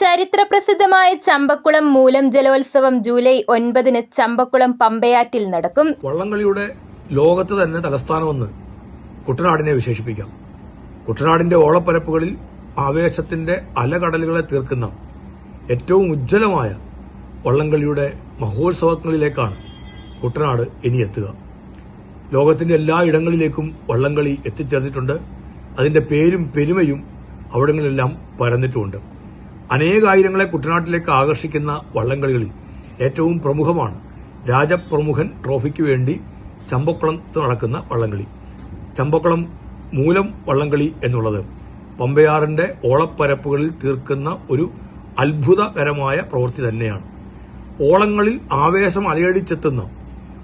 ചരിത്രപ്രസിദ്ധമായ ചമ്പക്കുളം മൂലം ജലോത്സവം ജൂലൈ ഒൻപതിന് ചമ്പക്കുളം പമ്പയാറ്റിൽ നടക്കും. വള്ളംകളിയുടെ ലോകത്ത് തന്നെ തലസ്ഥാനമെന്ന് കുട്ടനാടിനെ വിശേഷിപ്പിക്കാം. കുട്ടനാടിന്റെ ഓളപ്പരപ്പുകളിൽ ആവേശത്തിന്റെ അലകടലുകളെ തീർക്കുന്ന ഏറ്റവും ഉജ്ജ്വലമായ വള്ളംകളിയുടെ മഹോത്സവങ്ങളിലേക്കാണ് കുട്ടനാട് ഇനി എത്തുക. ലോകത്തിന്റെ എല്ലാ ഇടങ്ങളിലേക്കും വള്ളംകളി എത്തിച്ചേർന്നിട്ടുണ്ട്. അതിന്റെ പേരും പെരുമയും അവിടങ്ങളിലെല്ലാം പരന്നിട്ടുമുണ്ട്. അനേകായിരങ്ങളെ കുട്ടനാട്ടിലേക്ക് ആകർഷിക്കുന്ന വള്ളംകളികളിൽ ഏറ്റവും പ്രമുഖമാണ്. രാജപ്രമുഖൻ ട്രോഫിക്ക് വേണ്ടി ചമ്പക്കുളത്ത് നടക്കുന്ന വള്ളംകളി. ചമ്പക്കുളം മൂലം വള്ളംകളി എന്നുള്ളത് പമ്പയാറിന്റെ ഓളപ്പരപ്പുകളിൽ തീർക്കുന്ന ഒരു അത്ഭുതകരമായ പ്രവൃത്തി തന്നെയാണ്. ഓളങ്ങളിൽ ആവേശം അലയടിച്ചെത്തുന്ന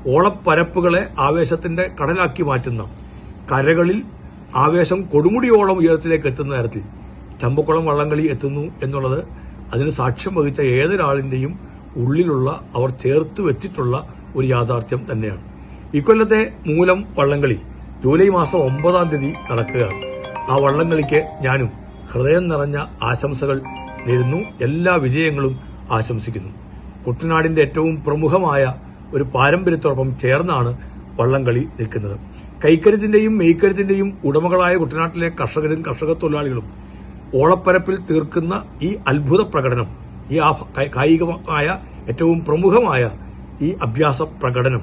ഓളപ്പരപ്പുകളെ ആവേശത്തിന്റെ കടലാക്കി മാറ്റുന്ന കരകളിൽ ആവേശം കൊടുമുടിയോളം ഉയരത്തിലേക്ക് എത്തുന്ന തരത്തിൽ ചമ്പക്കുളം വള്ളംകളി എത്തുന്നു എന്നുള്ളത് അതിന് സാക്ഷ്യം വഹിച്ച ഏതൊരാളിന്റെയും ഉള്ളിലുള്ള അവർ ചേർത്ത് വെച്ചിട്ടുള്ള ഒരു യാഥാർത്ഥ്യം തന്നെയാണ്. ഇക്കൊല്ലത്തെ മൂലം വള്ളംകളി ജൂലൈ മാസം ഒമ്പതാം തീയതി നടക്കുകയാണ്. ആ വള്ളംകളിക്ക് ഞാനും ഹൃദയം നിറഞ്ഞ ആശംസകൾ നേരുന്നു. എല്ലാ വിജയങ്ങളും ആശംസിക്കുന്നു. കുട്ടനാടിന്റെ ഏറ്റവും പ്രമുഖമായ ഒരു പാരമ്പര്യത്തോടൊപ്പം ചേർന്നാണ് വള്ളംകളി നിൽക്കുന്നത്. കൈക്കരുത്തിന്റെയും മെയ്ക്കരുത്തിന്റെയും ഉടമകളായ കുട്ടനാട്ടിലെ കർഷകരും കർഷക തൊഴിലാളികളും ഓളപ്പരപ്പിൽ തീർക്കുന്ന ഈ അത്ഭുത പ്രകടനം ഈ കായികമായ ഏറ്റവും പ്രമുഖമായ ഈ അഭ്യാസ പ്രകടനം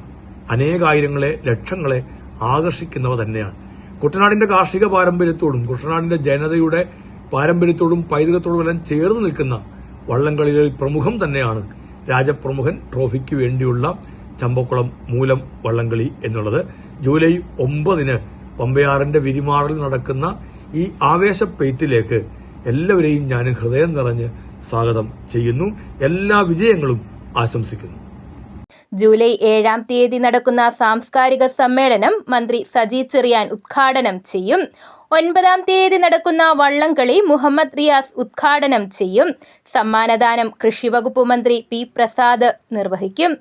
അനേകായിരങ്ങളെ ലക്ഷങ്ങളെ ആകർഷിക്കുന്നവ തന്നെയാണ്. കുട്ടനാടിന്റെ കാർഷിക പാരമ്പര്യത്തോടും കുട്ടനാടിന്റെ ജനതയുടെ പാരമ്പര്യത്തോടും പൈതൃകത്തോടും എല്ലാം ചേർന്ന് നിൽക്കുന്ന വള്ളംകളികളിൽ പ്രമുഖം തന്നെയാണ് രാജപ്രമുഖൻ ട്രോഫിക്ക് വേണ്ടിയുള്ള ചമ്പക്കുളം മൂലം വള്ളംകളി എന്നുള്ളത്. ജൂലൈ ഒമ്പതിന് പമ്പയാറിന്റെ വിരിമാറിൽ നടക്കുന്ന ഈ ആവേശപ്പെയ്ത്തിലേക്ക് എല്ലാവരെയും ഞാൻ ഹൃദയം നിറഞ്ഞ് സ്വാഗതം ചെയ്യുന്നു. എല്ലാ വിജയങ്ങളും ആശംസിക്കുന്നു. ജൂലൈ ഏഴാം തീയതി നടക്കുന്ന സാംസ്കാരിക സമ്മേളനം മന്ത്രി സജി ചെറിയാൻ ഉദ്ഘാടനം ചെയ്യും. ഒൻപതാം തീയതി നടക്കുന്ന വള്ളംകളി മുഹമ്മദ് റിയാസ് ഉദ്ഘാടനം ചെയ്യും. സമ്മാനദാനം കൃഷിവകുപ്പ് മന്ത്രി പി പ്രസാദ് നിർവഹിക്കും.